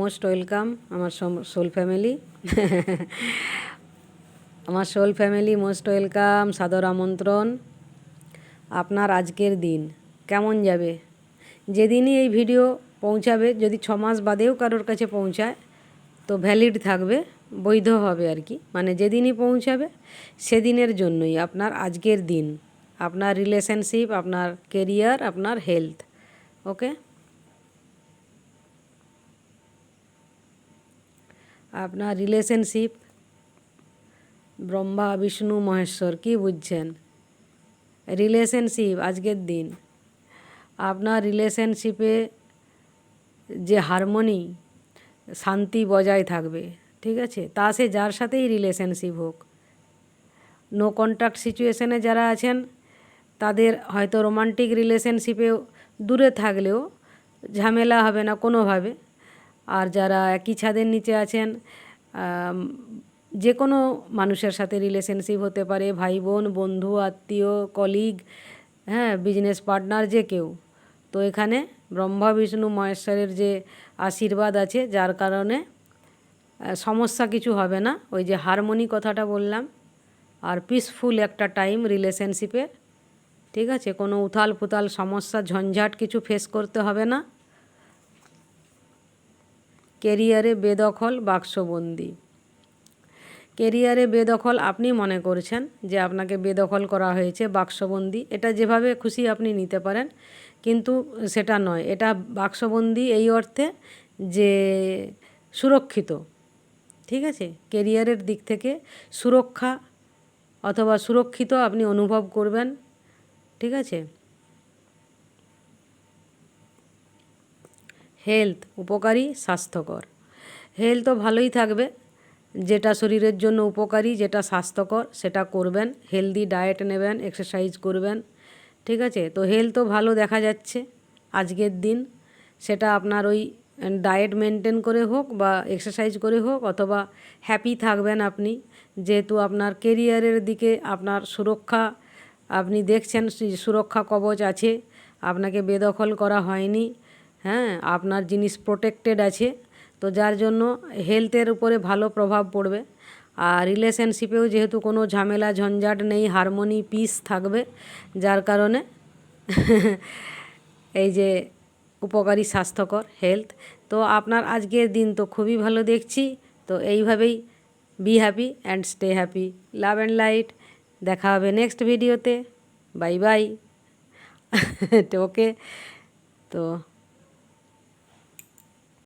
Most welcome আমার soul family. আমার soul family most welcome, সাদর আমন্ত্রণ। আপনার আজকের দিন কেমন যাবে? যেদিনই এই ভিডিও পৌঁছাবে, যদি ছ মাস বাদেও কারোর কাছে পৌঁছায়, তো ভ্যালিড থাকবে, বৈধ হবে আর কি। মানে যেদিনই পৌঁছাবে, সেদিনের জন্যই আপনার আজকের দিন, আপনার রিলেশনশিপ আপনার কেরিয়ার আপনার হেলথ ওকে আপনার রিলেশনশিপ ব্রহ্মা, বিষ্ণু, মহেশ্বর, কি বুঝছেন? রিলেশনশিপ আজকের দিন। আপনার রিলেশনশিপে যে হারমোনি শান্তি বজায় থাকবে, ঠিক আছে? তা সে যার সাথেই রিলেশনশিপ হোক। নো কন্ট্যাক্ট সিচুয়েশনে যারা আছেন, তাদের হয়তো রোমান্টিক রিলেশনশিপেও দূরে থাকলেও ঝামেলা হবে না কোনোভাবে। আর যারা একই ছাদের নিচে আছেন যে কোনো মানুষের সাথে রিলেশনশিপ হতে পারে, ভাই বোন, বন্ধু, আত্মীয় কলিগ হ্যাঁ বিজনেস পার্টনার যে কেউ। তো এখানে ব্রহ্মা, বিষ্ণু, মহেশ্বরের যে আশীর্বাদ আছে, যার কারণে সমস্যা কিছু হবে না। ওই যে হারমোনি কথাটা বললাম, আর পিসফুল একটা টাইম রিলেশনশিপের ঠিক আছে? কোনো উথাল ফুথাল সমস্যা, ঝঞ্ঝাট কিছু ফেস করতে হবে না। কেরিয়ারে বেদখল বাক্সবন্দি। কেরিয়ারে বেদখল আপনি মনে করছেন যে আপনাকে বেদখল করা হয়েছে বাক্সবন্দি, এটা যেভাবে খুশি আপনি নিতে পারেন, কিন্তু সেটা নয়। এটা বাক্সবন্দি এই অর্থে যে সুরক্ষিত, ঠিক আছে? কেরিয়ারের দিক থেকে সুরক্ষা অথবা সুরক্ষিত আপনি অনুভব করবেন, ঠিক আছে? হেলথ উপকারী, স্বাস্থ্যকর। হেলথও ভালোই থাকবে। যেটা শরীরের জন্য উপকারী, যেটা স্বাস্থ্যকর, সেটা করবেন। হেলদি ডায়েট নেবেন, এক্সারসাইজ করবেন। ঠিক আছে? তো হেলথও ভালো দেখা যাচ্ছে আজকের দিন। সেটা আপনার ওই ডায়েট মেনটেন করে হোক বা এক্সারসাইজ করে হোক অথবা হ্যাপি থাকবেন আপনি। যেহেতু আপনার কেরিয়ারের দিকে আপনার সুরক্ষা, আপনি দেখছেন, সুরক্ষা কবচ আছে। আপনাকে বেদখল করা হয়নি। হ্যাঁ আপনার জিনিস প্রোটেক্টেড আছে। তো যার জন্য হেলথের উপরে ভালো প্রভাব পড়বে। আর রিলেশনশিপেও যেহেতু কোনো ঝামেলা, ঝঞ্ঝাট নেই হারমোনি পিস থাকবে, যার কারণে এই যে উপকারী, স্বাস্থ্যকর হেলথ তো আপনার আজকের দিন তো খুবই ভালো দেখছি। তো এইভাবেই be happy and stay happy love and light দেখা হবে নেক্সট ভিডিওতে বাই বাই ওকে তো